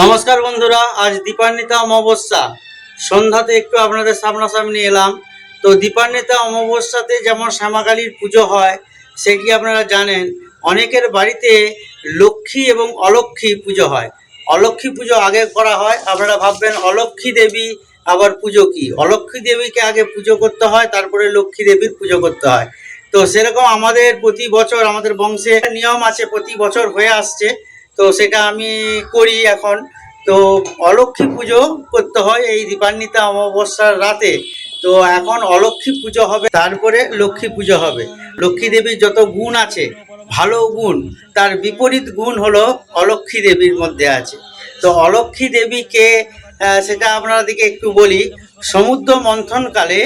নমস্কার বন্ধুরা, আজ দীপান্বিতা অমাবস্যা। সন্ধ্যাতে একটু আপনাদের সামনাসামনি এলাম। তো দীপান্বিতা অমাবস্যাতে যেমন শ্যামাকালীর পুজো হয়, সেটি আপনারা জানেন, অনেকের বাড়িতে লক্ষ্মী এবং অলক্ষ্মী পুজো হয়। অলক্ষ্মী পুজো আগে করা হয়, আপনারা ভাববেন অলক্ষ্মী দেবী, আবার পুজো কি? অলক্ষ্মী দেবীকে আগে পুজো করতে হয়, তারপরে লক্ষ্মী দেবীর পুজো করতে হয়। তো সেরকম আমাদের প্রতি বছর, আমাদের বংশে নিয়ম আছে, প্রতি বছর হয়ে আসছে। তো সেটা আমি করি এখন। তো অলক্ষ্মী পুজো করতে হয় এই দীপান্বিতা অমাবস্যার রাতে। তো এখন অলক্ষ্মী পুজো হবে, তারপরে লক্ষ্মী পুজো হবে। লক্ষ্মী দেবীর যত গুণ আছে, ভালো গুণ, তার বিপরীত গুণ হলো অলক্ষ্মী দেবীর মধ্যে আছে। তো অলক্ষ্মী দেবীকে সেটা আপনাদেরকে একটু বলি, সমুদ্র মন্থনকালে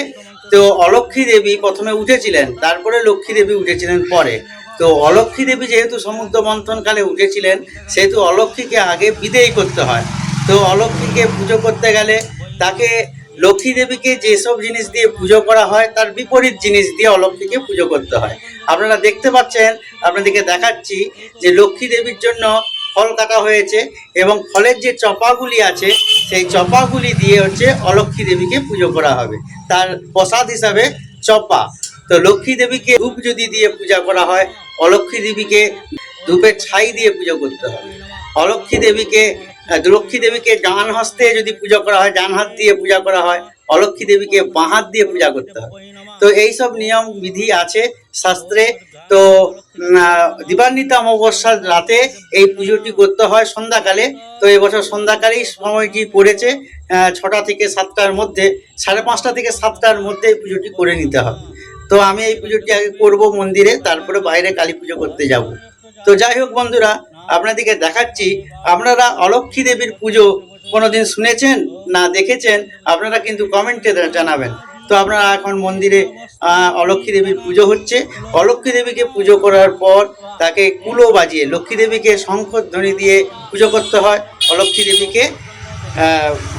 তো অলক্ষ্মী দেবী প্রথমে উঠেছিলেন, তারপরে লক্ষ্মী দেবী উঠেছিলেন পরে। তো অলক্ষ্মী দেবী যেহেতু সমুদ্র মন্থনকালে উঠেছিলেন, সেহেতু অলক্ষ্মীকে আগে বিদেয় করতে হয়। তো অলক্ষ্মীকে পুজো করতে গেলে তাকে লক্ষ্মী দেবীকে যেসব জিনিস দিয়ে পুজো করা হয়, তার বিপরীত জিনিস দিয়ে অলক্ষ্মীকে পুজো করতে হয়। আপনারা দেখতে পাচ্ছেন, আপনাদেরকে দেখাচ্ছি যে লক্ষ্মী দেবীর জন্য ফল কাটা হয়েছে এবং ফলের যে চপাগুলি আছে, সেই চপাগুলি দিয়ে হচ্ছে অলক্ষ্মী দেবীকে পুজো করা হবে। তার প্রসাদ হিসাবে চপা। তো লক্ষ্মী দেবীকে রূপ যদি দিয়ে পূজা করা হয় অলক্ষ্মী দেবীকে ধূপের ছাই দিয়ে পুজো করতে হবে। অলক্ষ্মী দেবীকে আহ, লক্ষ্মী দেবীকে ডান হস্তে যদি পূজা করা হয় ডান হাত দিয়ে পূজা করা হয় অলক্ষ্মী দেবীকে বাঁ হাত দিয়ে পূজা করতে হয় তো এই সব নিয়ম বিধি আছে শাস্ত্রে। তো দিবান্বিতা অমাবস্যার রাতে এই পুজোটি করতে হয় সন্ধ্যাকালে। তো এবছর সন্ধ্যাকালেই সময়টি পড়েছে ছটা থেকে সাতটার মধ্যে সাড়ে পাঁচটা থেকে সাতটার মধ্যে এই পুজোটি করে নিতে হবে। তো আমি এই পুজোটি আগে করব মন্দিরে তারপরে বাইরে কালী পুজো করতে যাব। তো যাই হোক বন্ধুরা আপনাদেরকে দেখাচ্ছি আপনারা অলক্ষ্মী দেবীর পুজো কোনোদিন শুনেছেন না দেখেছেন আপনারা কিন্তু কমেন্টে জানাবেন। তো আপনারা এখন মন্দিরে আহ, অলক্ষ্মী দেবীর পুজো হচ্ছে। অলক্ষ্মী দেবীকে পুজো করার পর তাকে কুলো বাজিয়ে লক্ষ্মী দেবীকে শঙ্খ ধ্বনি দিয়ে পুজো করতে হয়। অলক্ষ্মী দেবীকে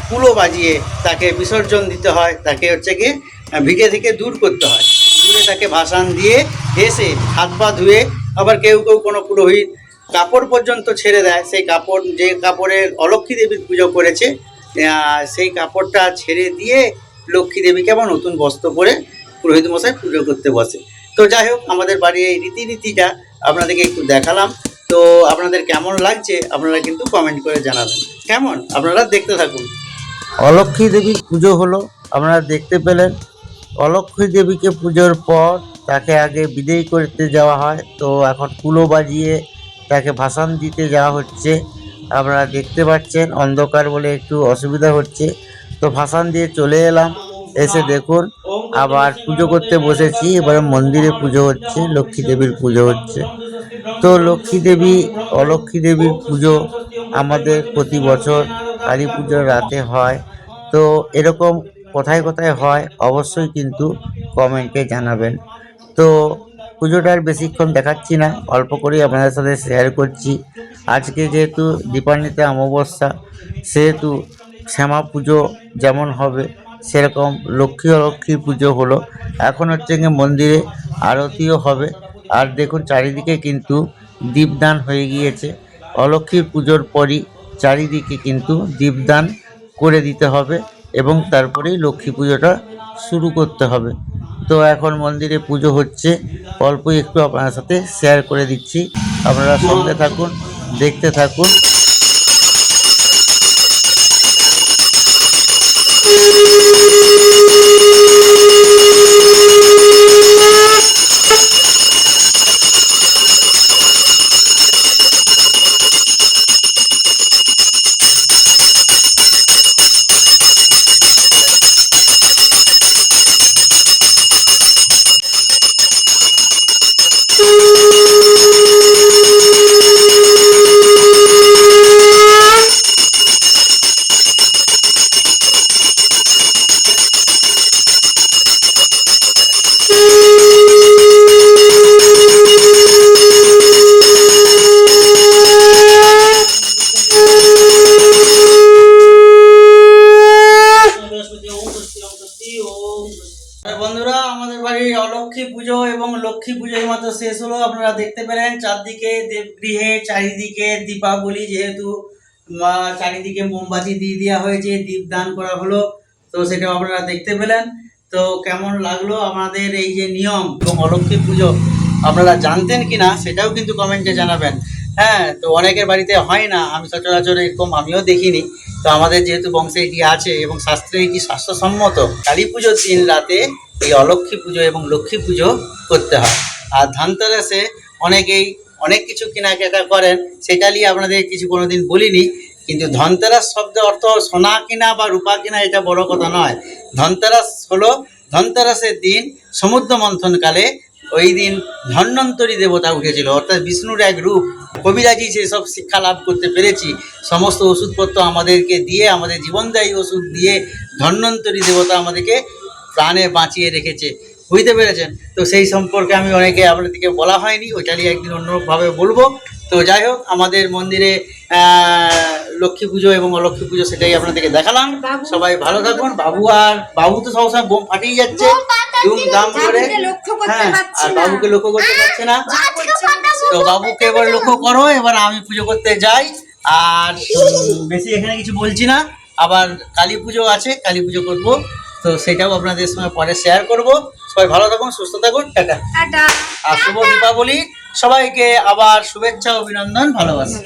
কুলো বাজিয়ে তাকে বিসর্জন দিতে হয়। তাকে হচ্ছে গিয়ে ভিটে থেকে দূর করতে হয়। দূরে তাকে ভাসান দিয়ে এসে হাত পা ধুয়ে আবার কেউ কেউ কোনো পুরোহিত কাপড় পর্যন্ত ছেড়ে দেয়। সেই কাপড়, যে কাপড়ে অলক্ষ্মী দেবীর পুজো করেছে সেই কাপড়টা ছেড়ে দিয়ে লক্ষ্মী দেবীকে আবার নতুন বস্ত্র পরে পুরোহিত মশাই পুজো করতে বসে। তো যাই হোক, আমাদের বাড়ির এই রীতিনীতিটা আপনাদেরকে একটু দেখালাম। তো আপনাদের কেমন লাগছে আপনারা কিন্তু কমেন্ট করে জানাবেন। কেমন? আপনারা দেখতে থাকুন। অলক্ষ্মী দেবীর পুজো হলো, আপনারা দেখতে পেলেন অলক্ষ্মী দেবীকে পুজোর পর তাকে আগে বিদেয় করতে যাওয়া হয়। তো এখন কুলো বাজিয়ে তাকে ভাসান দিতে যাওয়া হচ্ছে। আপনারা দেখতে পাচ্ছেন, অন্ধকার বলে একটু অসুবিধা হচ্ছে। তো ভাসান দিয়ে চলে এলাম। এসে দেখুন, আবার পুজো করতে বসেছি। এবারে মন্দিরে পুজো হচ্ছে, লক্ষ্মী দেবীর পুজো হচ্ছে। তো লক্ষ্মী দেবী, অলক্ষ্মী দেবীর পুজো আমাদের প্রতি বছর কালী পুজোর রাতে হয়। তো এরকম কোথায় কোথায় হয় অবশ্যই কিন্তু কমেন্টে জানাবেন। তো পুজোটার বেশিক্ষণ দেখাচ্ছি না, অল্প করেই আপনাদের সাথে শেয়ার করছি। আজকে যেহেতু দীপান্বিতা অমাবস্যা, সেহেতু শ্যামা পুজো যেমন হবে, সেরকম লক্ষ্মী অলক্ষ্মী পুজো হলো। এখন হচ্ছে গিয়ে মন্দিরে আরতিও হবে। আর দেখুন চারিদিকে কিন্তু দীপদান হয়ে গিয়েছে। অলক্ষ্মীর পুজোর পরই চারিদিকে কিন্তু দীপদান করে দিতে হবে। এবং তারপরেই লক্ষ্মী পুজোটা শুরু করতে হবে। তো এখন মন্দিরে পুজো হচ্ছে। অল্প একটু আপনার সাথে শেয়ার করে দিচ্ছি। আপনারা সঙ্গে থাকুন, দেখতে থাকুন। লক্ষ্মী পুজোর মতো শেষ হলো। আপনারা দেখতে পেলেন চারদিকে দেবগৃহে চারিদিকে দীপাবলি যেহেতু চারিদিকে মোমবাতি দিয়ে দেওয়া হয়েছে, দীপ দান করা হলো, তো সেটাও আপনারা দেখতে পেলেন। তো কেমন লাগল আমাদের এই যে নিয়ম এবং অলক্ষ্মী পুজো? আপনারা জানতেন কি না সেটাও কিন্তু কমেন্টে জানাবেন। হ্যাঁ তো অনেকের বাড়িতে হয় না। আমি সচরাচর এরকম আমিও দেখিনি। তো আমাদের যেহেতু বংশে এটি আছে এবং শাস্ত্রে এটি স্বাস্থ্যসম্মত, কালী পুজোর দিন রাতে এই অলক্ষ্মী পুজো এবং লক্ষ্মী পুজো করতে হয়। আর ধানতেরাসে অনেকেই অনেক কিছু কেনাকাটা করেন, সেটা নিয়ে আপনাদের কিছু কোনোদিন বলিনি, কিন্তু ধনতেরাস শব্দের অর্থ সোনা কিনা বা রূপা কিনা এটা বড় কথা নয়। ধনতেরাস হলো, ধনতেরাসের দিন সমুদ্র মন্থনকালে ওই দিন ধন্বন্তরী দেবতা উঠেছিল অর্থাৎ বিষ্ণুর এক রূপ। কবিরাজি সেসব শিক্ষা লাভ করতে পেরেছি। সমস্ত ওষুধপত্র আমাদেরকে দিয়ে আমাদের জীবনদায়ী ওষুধ দিয়ে ধন্বন্তরী দেবতা আমাদেরকে প্রাণে বাঁচিয়ে রেখেছে। বুঝতে পেরেছেন? তো সেই সম্পর্কে আমি অনেকে আপনাদেরকে বলা হয়নি ওইটা নিয়ে একদিন অন্যভাবে বলব। তো যাই হোক আমাদের মন্দিরে লক্ষ্মী পুজো এবং অলক্ষ্মী পুজো সেটাই আপনাদেরকে দেখালাম। সবাই ভালো থাকুন। বাবু আর বাবু তো সবসময় বোম ফাটিয়ে যাচ্ছে। ধুম দাম করে বাবুকে লক্ষ্য করতে হ্যাঁ আর বাবুকে লক্ষ্য করতে পারছে না। তো বাবুকে এবার লক্ষ্য করো এবার আমি পুজো করতে যাই। আর বেশি এখানে কিছু বলছি না। আবার কালী পুজো আছে কালী পুজো করব। তো সেটাও আপনাদের সঙ্গে পরে শেয়ার করব। সবাই ভালো থাকুন সুস্থ থাকুন টাটা। আর শুভ দীপাবলি। সবাইকে আবার শুভেচ্ছা অভিনন্দন ভালোবাসা।